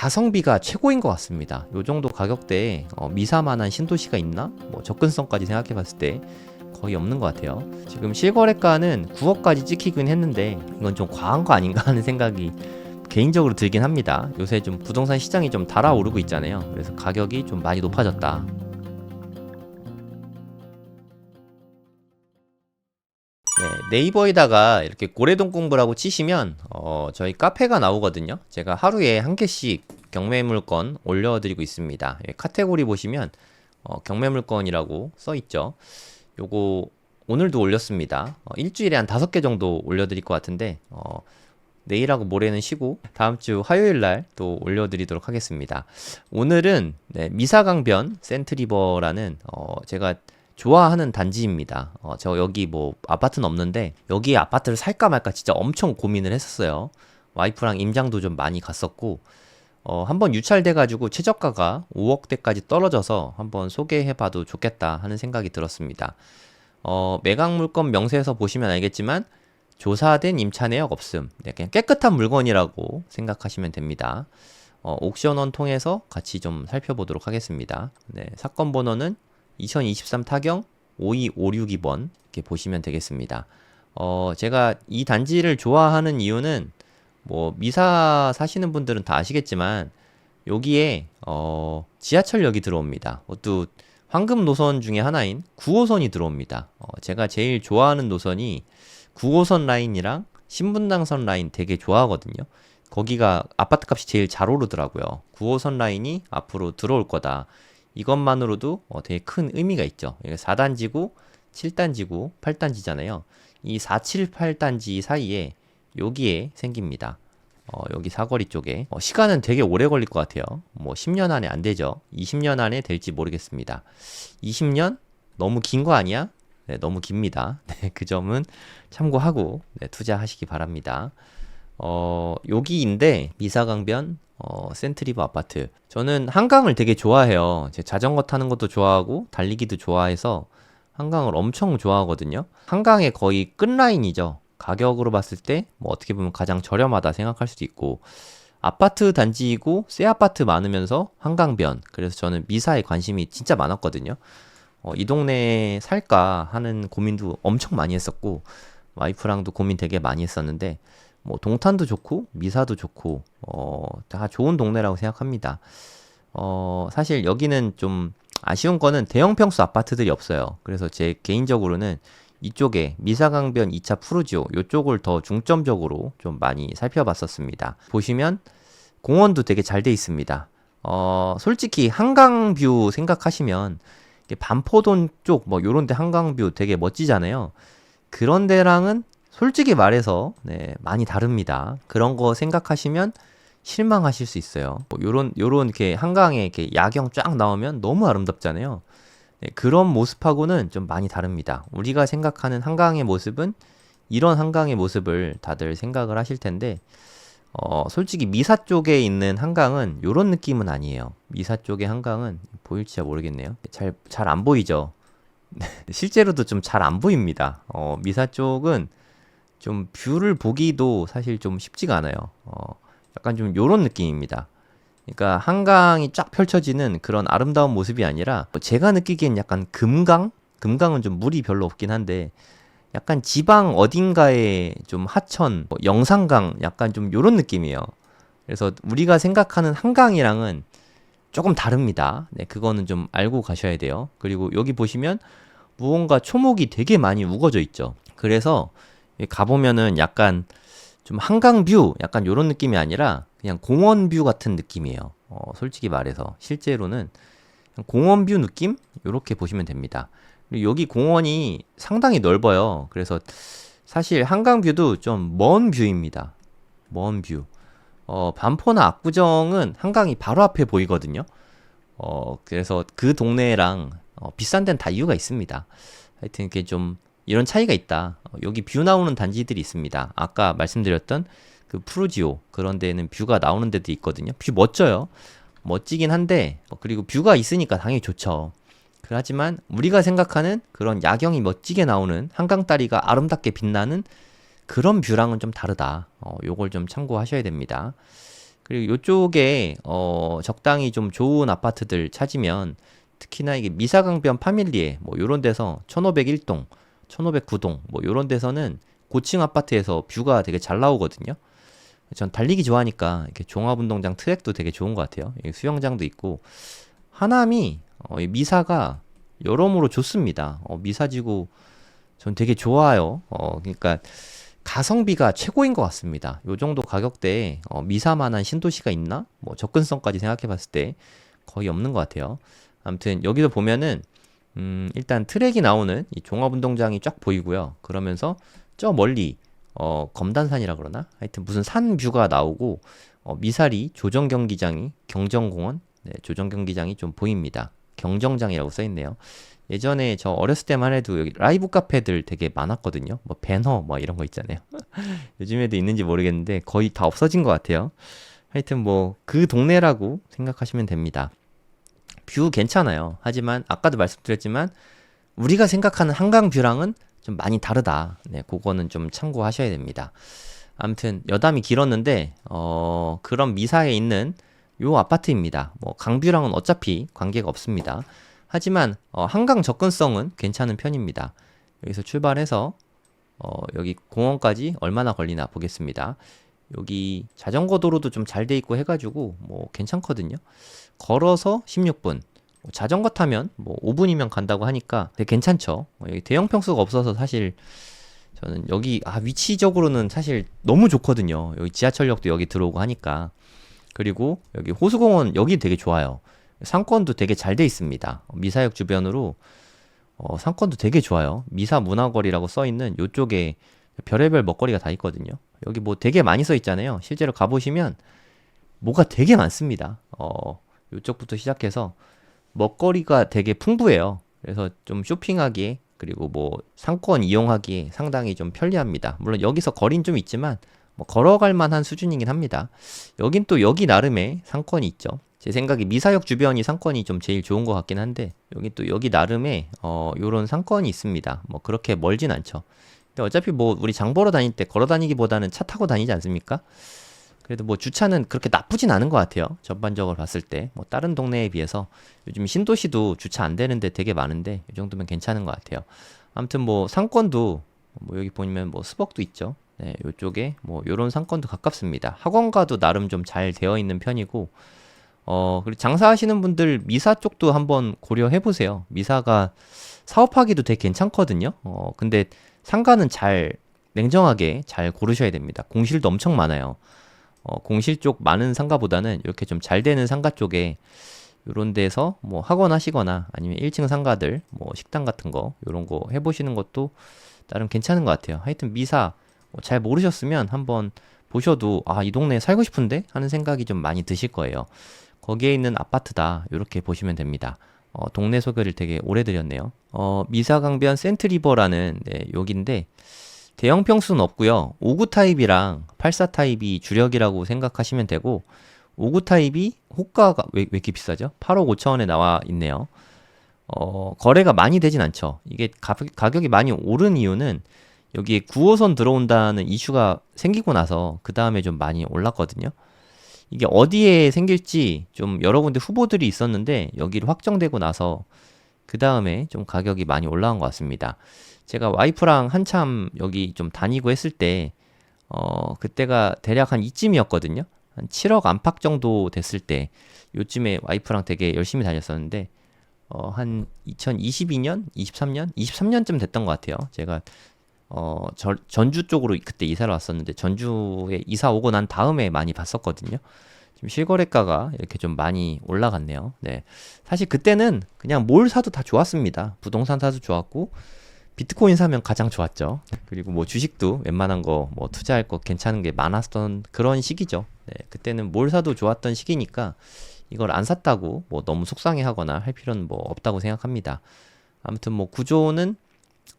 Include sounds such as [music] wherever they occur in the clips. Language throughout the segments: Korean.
가성비가 최고인 것 같습니다. 요 정도 가격대에 어, 미사만한 신도시가 있나? 뭐 접근성까지 생각해 봤을 때 거의 없는 것 같아요. 지금 실거래가는 9억까지 찍히긴 했는데 이건 좀 과한 거 아닌가 하는 생각이 개인적으로 들긴 합니다. 요새 좀 부동산 시장이 좀 달아오르고 있잖아요. 그래서 가격이 좀 많이 높아졌다. 네, 네이버에다가 이렇게 고래동 공부라고 치시면 어, 저희 카페가 나오거든요. 제가 하루에 한 개씩 경매 물건 올려드리고 있습니다. 예, 카테고리 보시면 어, 경매 물건이라고 써 있죠. 요거 오늘도 올렸습니다. 어, 일주일에 한 다섯 개 정도 올려드릴 것 같은데 어, 내일하고 모레는 쉬고 다음 주 화요일 날 또 올려드리도록 하겠습니다. 오늘은 네, 미사강변 센트리버라는 어, 제가 좋아하는 단지입니다. 어, 저 여기 뭐 아파트는 없는데 여기 아파트를 살까 말까 진짜 엄청 고민을 했었어요. 와이프랑 임장도 좀 많이 갔었고 어, 한번 유찰돼가지고 최저가가 5억대까지 떨어져서 한번 소개해봐도 좋겠다 하는 생각이 들었습니다. 어, 매각 물건 명세에서 보시면 알겠지만 조사된 임차 내역 없음. 네, 그냥 깨끗한 물건이라고 생각하시면 됩니다. 어, 옥션원 통해서 같이 좀 살펴보도록 하겠습니다. 네, 사건 번호는 2023 타경 52562번 이렇게 보시면 되겠습니다. 어, 제가 이 단지를 좋아하는 이유는 뭐 미사 사시는 분들은 다 아시겠지만 여기에 어, 지하철역이 들어옵니다. 또 황금 노선 중에 하나인 9호선이 들어옵니다. 어, 제가 제일 좋아하는 노선이 9호선 라인이랑 신분당선 라인 되게 좋아하거든요. 거기가 아파트 값이 제일 잘 오르더라고요. 9호선 라인이 앞으로 들어올 거다. 이것만으로도 어, 되게 큰 의미가 있죠. 4단지고 7단지고 8단지잖아요. 이 4, 7, 8단지 사이에 여기에 생깁니다. 어, 여기 사거리 쪽에 어, 시간은 되게 오래 걸릴 것 같아요. 뭐 10년 안에 안 되죠. 20년 안에 될지 모르겠습니다. 20년 너무 긴 거 아니야? 네, 너무 깁니다. [laughs] 네, 그 점은 참고하고 네, 투자하시기 바랍니다. 어, 여기인데 미사강변 어, 센트리버 아파트. 저는 한강을 되게 좋아해요. 제 자전거 타는 것도 좋아하고 달리기도 좋아해서 한강을 엄청 좋아하거든요. 한강의 거의 끝라인이죠. 가격으로 봤을 때 뭐 어떻게 보면 가장 저렴하다 생각할 수도 있고 아파트 단지이고 새 아파트 많으면서 한강변. 그래서 저는 미사에 관심이 진짜 많았거든요. 어, 이 동네에 살까 하는 고민도 엄청 많이 했었고 와이프랑도 고민 되게 많이 했었는데 뭐 동탄도 좋고 미사도 좋고 어, 다 좋은 동네라고 생각합니다. 어, 사실 여기는 좀 아쉬운 거는 대형 평수 아파트들이 없어요. 그래서 제 개인적으로는 이쪽에 미사강변 2차 푸르지오 이쪽을 더 중점적으로 좀 많이 살펴봤었습니다. 보시면 공원도 되게 잘 돼 있습니다. 어, 솔직히 한강뷰 생각하시면 반포동 쪽 뭐 요런 데 한강뷰 되게 멋지잖아요. 그런 데랑은 솔직히 말해서 네, 많이 다릅니다. 그런 거 생각하시면 실망하실 수 있어요. 뭐 요런 요런 이렇게 한강에 이렇게 야경 쫙 나오면 너무 아름답잖아요. 네, 그런 모습하고는 좀 많이 다릅니다. 우리가 생각하는 한강의 모습은 이런 한강의 모습을 다들 생각을 하실 텐데 어, 솔직히 미사 쪽에 있는 한강은 요런 느낌은 아니에요. 미사 쪽의 한강은 보일지 잘 모르겠네요. 잘 잘 안 보이죠. [laughs] 실제로도 좀 잘 안 보입니다. 어, 미사 쪽은 좀 뷰를 보기도 사실 좀 쉽지가 않아요. 어, 약간 좀 요런 느낌입니다. 그러니까 한강이 쫙 펼쳐지는 그런 아름다운 모습이 아니라 제가 느끼기엔 약간 금강? 금강은 좀 물이 별로 없긴 한데 약간 지방 어딘가에 좀 하천, 뭐 영산강 약간 좀 요런 느낌이에요. 그래서 우리가 생각하는 한강이랑은 조금 다릅니다. 네, 그거는 좀 알고 가셔야 돼요. 그리고 여기 보시면 무언가 초목이 되게 많이 우거져 있죠. 그래서 가보면은 약간 좀 한강 뷰 약간 요런 느낌이 아니라 그냥 공원 뷰 같은 느낌이에요. 어, 솔직히 말해서 실제로는 공원 뷰 느낌 요렇게 보시면 됩니다. 그리고 여기 공원이 상당히 넓어요. 그래서 사실 한강 뷰도 좀 먼 뷰입니다. 먼 뷰. 어, 반포나 압구정은 한강이 바로 앞에 보이거든요. 어, 그래서 그 동네랑 어, 비싼 데는 다 이유가 있습니다. 하여튼 이렇게 좀 이런 차이가 있다. 어, 여기 뷰 나오는 단지들이 있습니다. 아까 말씀드렸던 그 푸르지오 그런 데는 뷰가 나오는 데도 있거든요. 뷰 멋져요. 멋지긴 한데 어, 그리고 뷰가 있으니까 당연히 좋죠. 하지만 우리가 생각하는 그런 야경이 멋지게 나오는 한강 다리가 아름답게 빛나는 그런 뷰랑은 좀 다르다. 어, 요걸 좀 참고하셔야 됩니다. 그리고 요쪽에 어 적당히 좀 좋은 아파트들 찾으면 특히나 이게 미사강변 파밀리에 뭐 요런 데서 1501동, 1509동 뭐 요런 데서는 고층 아파트에서 뷰가 되게 잘 나오거든요. 전 달리기 좋아하니까 이렇게 종합운동장 트랙도 되게 좋은 것 같아요. 여기 수영장도 있고 하남이 어, 이 미사가 여러모로 좋습니다. 어, 미사지구 전 되게 좋아요. 어, 그러니까 가성비가 최고인 것 같습니다. 요 정도 가격대에 어, 미사만한 신도시가 있나? 뭐 접근성까지 생각해 봤을 때 거의 없는 것 같아요. 아무튼 여기도 보면은 음, 일단 트랙이 나오는 이 종합운동장이 쫙 보이고요. 그러면서 저 멀리 어, 검단산이라 그러나? 하여튼 무슨 산 뷰가 나오고 어, 미사리 조정 경기장이 경정공원 네, 조정 경기장이 좀 보입니다. 경정장이라고 써 있네요. 예전에 저 어렸을 때만 해도 여기 라이브 카페들 되게 많았거든요. 뭐 배너 뭐 이런 거 있잖아요. [laughs] 요즘에도 있는지 모르겠는데 거의 다 없어진 것 같아요. 하여튼 뭐 그 동네라고 생각하시면 됩니다. 뷰 괜찮아요. 하지만 아까도 말씀드렸지만 우리가 생각하는 한강 뷰랑은 좀 많이 다르다. 네, 그거는 좀 참고하셔야 됩니다. 아무튼 여담이 길었는데 어, 그런 미사에 있는 요 아파트입니다. 뭐 강뷰랑은 어차피 관계가 없습니다. 하지만 어, 한강 접근성은 괜찮은 편입니다. 여기서 출발해서 어, 여기 공원까지 얼마나 걸리나 보겠습니다. 여기 자전거 도로도 좀 잘 돼 있고 해가지고 뭐 괜찮거든요. 걸어서 16분. 뭐 자전거 타면 뭐 5분이면 간다고 하니까 되게 괜찮죠. 어, 여기 대형 평수가 없어서 사실 저는 여기 아 위치적으로는 사실 너무 좋거든요. 여기 지하철역도 여기 들어오고 하니까 그리고 여기 호수공원 여기 되게 좋아요. 상권도 되게 잘 돼 있습니다. 미사역 주변으로 어, 상권도 되게 좋아요. 미사 문화거리라고 써 있는 요쪽에 별의별 먹거리가 다 있거든요. 여기 뭐 되게 많이 써 있잖아요. 실제로 가보시면 뭐가 되게 많습니다. 어, 요쪽부터 시작해서 먹거리가 되게 풍부해요. 그래서 좀 쇼핑하기에 그리고 뭐 상권 이용하기에 상당히 좀 편리합니다. 물론 여기서 거리는 좀 있지만 뭐 걸어갈 만한 수준이긴 합니다. 여긴 또 여기 나름의 상권이 있죠. 제 생각에 미사역 주변이 상권이 좀 제일 좋은 것 같긴 한데 여기 또 여기 나름의 어 요런 상권이 있습니다. 뭐 그렇게 멀진 않죠. 근데 어차피 뭐 우리 장 보러 다닐 때 걸어 다니기보다는 차 타고 다니지 않습니까? 그래도 뭐 주차는 그렇게 나쁘진 않은 것 같아요. 전반적으로 봤을 때. 뭐 다른 동네에 비해서 요즘 신도시도 주차 안 되는데 되게 많은데 이 정도면 괜찮은 것 같아요. 아무튼 뭐 상권도 뭐 여기 보면 뭐 스벅도 있죠. 네, 요쪽에 뭐 요런 상권도 가깝습니다. 학원가도 나름 좀 잘 되어 있는 편이고 어, 그리고 장사하시는 분들 미사 쪽도 한번 고려해 보세요. 미사가 사업하기도 되게 괜찮거든요. 어, 근데 상가는 잘 냉정하게 잘 고르셔야 됩니다. 공실도 엄청 많아요. 어, 공실 쪽 많은 상가보다는 이렇게 좀 잘 되는 상가 쪽에 요런 데서 뭐 학원 하시거나 아니면 1층 상가들 뭐 식당 같은 거 요런 거 해보시는 것도 나름 괜찮은 것 같아요. 하여튼 미사 뭐 잘 모르셨으면 한번 보셔도 아 이 동네에 살고 싶은데 하는 생각이 좀 많이 드실 거예요. 거기에 있는 아파트다 이렇게 보시면 됩니다. 어, 동네 소개를 되게 오래 드렸네요. 어, 미사강변 센트리버라는 네, 여기인데 대형 평수는 없고요. 5구 타입이랑 84 타입이 주력이라고 생각하시면 되고 5구 타입이 호가가 왜, 왜 이렇게 비싸죠? 8억 5천 원에 나와 있네요. 어, 거래가 많이 되진 않죠. 이게 가, 가격이 많이 오른 이유는 여기에 9호선 들어온다는 이슈가 생기고 나서 그 다음에 좀 많이 올랐거든요. 이게 어디에 생길지 좀 여러 군데 후보들이 있었는데 여기를 확정되고 나서 그 다음에 좀 가격이 많이 올라온 것 같습니다. 제가 와이프랑 한참 여기 좀 다니고 했을 때, 어, 그때가 대략 한 이쯤이었거든요. 한 7억 안팎 정도 됐을 때, 요쯤에 와이프랑 되게 열심히 다녔었는데, 어, 한 2022년? 23년? 23년쯤 됐던 것 같아요. 제가, 어, 저, 전주 쪽으로 그때 이사를 왔었는데, 전주에 이사 오고 난 다음에 많이 봤었거든요. 지금 실거래가가 이렇게 좀 많이 올라갔네요. 네. 사실 그때는 그냥 뭘 사도 다 좋았습니다. 부동산 사도 좋았고, 비트코인 사면 가장 좋았죠. 그리고 뭐 주식도 웬만한 거 뭐 투자할 거 괜찮은 게 많았던 그런 시기죠. 네, 그때는 뭘 사도 좋았던 시기니까 이걸 안 샀다고 뭐 너무 속상해 하거나 할 필요는 뭐 없다고 생각합니다. 아무튼 뭐 구조는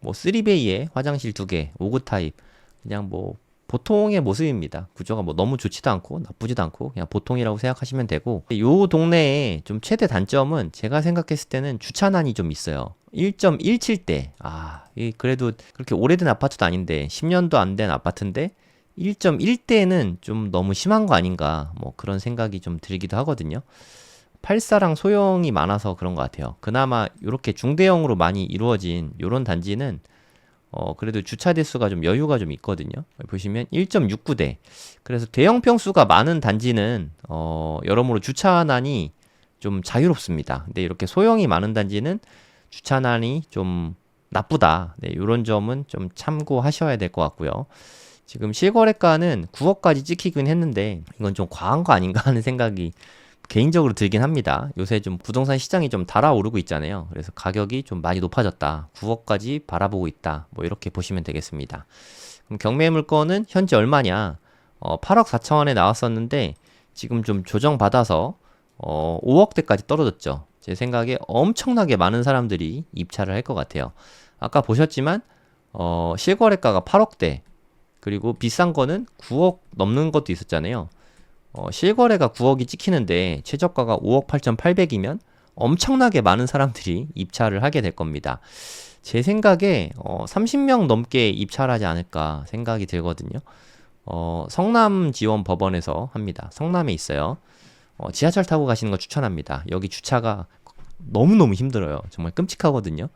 뭐 3베이에 화장실 두 개, 5구 타입 그냥 뭐 보통의 모습입니다. 구조가 뭐 너무 좋지도 않고 나쁘지도 않고 그냥 보통이라고 생각하시면 되고 요 동네의 좀 최대 단점은 제가 생각했을 때는 주차난이 좀 있어요. 1.17대. 아, 이 그래도 그렇게 오래된 아파트도 아닌데 10년도 안 된 아파트인데 1.1대는 좀 너무 심한 거 아닌가 뭐 그런 생각이 좀 들기도 하거든요. 84랑 소형이 많아서 그런 것 같아요. 그나마 이렇게 중대형으로 많이 이루어진 이런 단지는 어 그래도 주차 대수가 좀 여유가 좀 있거든요. 보시면 1.69대. 그래서 대형 평수가 많은 단지는 어 여러모로 주차난이 좀 자유롭습니다. 근데 이렇게 소형이 많은 단지는 주차난이 좀 나쁘다. 네, 이런 점은 좀 참고하셔야 될 것 같고요. 지금 실거래가는 9억까지 찍히긴 했는데 이건 좀 과한 거 아닌가 하는 생각이 개인적으로 들긴 합니다. 요새 좀 부동산 시장이 좀 달아오르고 있잖아요. 그래서 가격이 좀 많이 높아졌다. 9억까지 바라보고 있다. 뭐 이렇게 보시면 되겠습니다. 그럼 경매 물건은 현재 얼마냐? 어, 8억 4천 원에 나왔었는데 지금 좀 조정받아서 어, 5억대까지 떨어졌죠. 제 생각에 엄청나게 많은 사람들이 입찰을 할 것 같아요. 아까 보셨지만 어, 실거래가가 8억대 그리고 비싼 거는 9억 넘는 것도 있었잖아요. 어, 실거래가 9억이 찍히는데 최저가가 5억 8,800이면 엄청나게 많은 사람들이 입찰을 하게 될 겁니다. 제 생각에 어, 30명 넘게 입찰하지 않을까 생각이 들거든요. 어, 성남 지원 법원에서 합니다. 성남에 있어요. 어, 지하철 타고 가시는 거 추천합니다. 여기 주차가 너무너무 힘들어요. 정말 끔찍하거든요.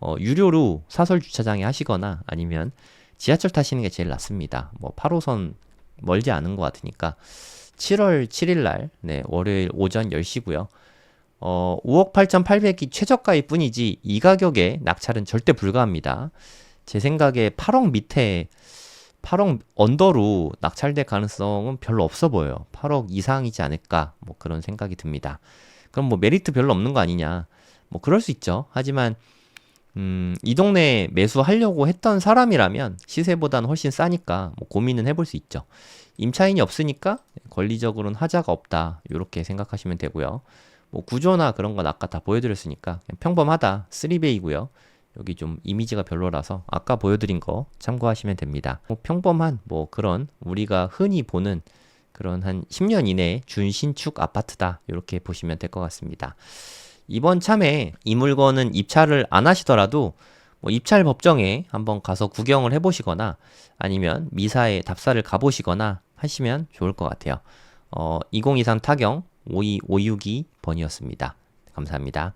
어, 유료로 사설 주차장에 하시거나 아니면 지하철 타시는 게 제일 낫습니다. 뭐 8호선 멀지 않은 것 같으니까 7월 7일 날, 네, 월요일 오전 10시고요. 어, 5억 8,800이 최저가일 뿐이지 이 가격에 낙찰은 절대 불가합니다. 제 생각에 8억 밑에 8억 언더로 낙찰될 가능성은 별로 없어 보여요. 8억 이상이지 않을까 뭐 그런 생각이 듭니다. 그럼 뭐 메리트 별로 없는 거 아니냐? 뭐 그럴 수 있죠. 하지만 음, 이 동네에 매수하려고 했던 사람이라면 시세보다는 훨씬 싸니까 뭐 고민은 해볼 수 있죠. 임차인이 없으니까 권리적으로는 하자가 없다. 이렇게 생각하시면 되고요. 뭐 구조나 그런 건 아까 다 보여드렸으니까 평범하다. 3베이고요. 여기 좀 이미지가 별로라서 아까 보여드린 거 참고하시면 됩니다. 뭐 평범한 뭐 그런 우리가 흔히 보는 그런 한 10년 이내에 준신축 아파트다. 이렇게 보시면 될 것 같습니다. 이번 참에 이 물건은 입찰을 안 하시더라도 뭐 입찰 법정에 한번 가서 구경을 해보시거나 아니면 미사에 답사를 가보시거나 하시면 좋을 것 같아요. 어, 2023 타경 52562번이었습니다. 감사합니다.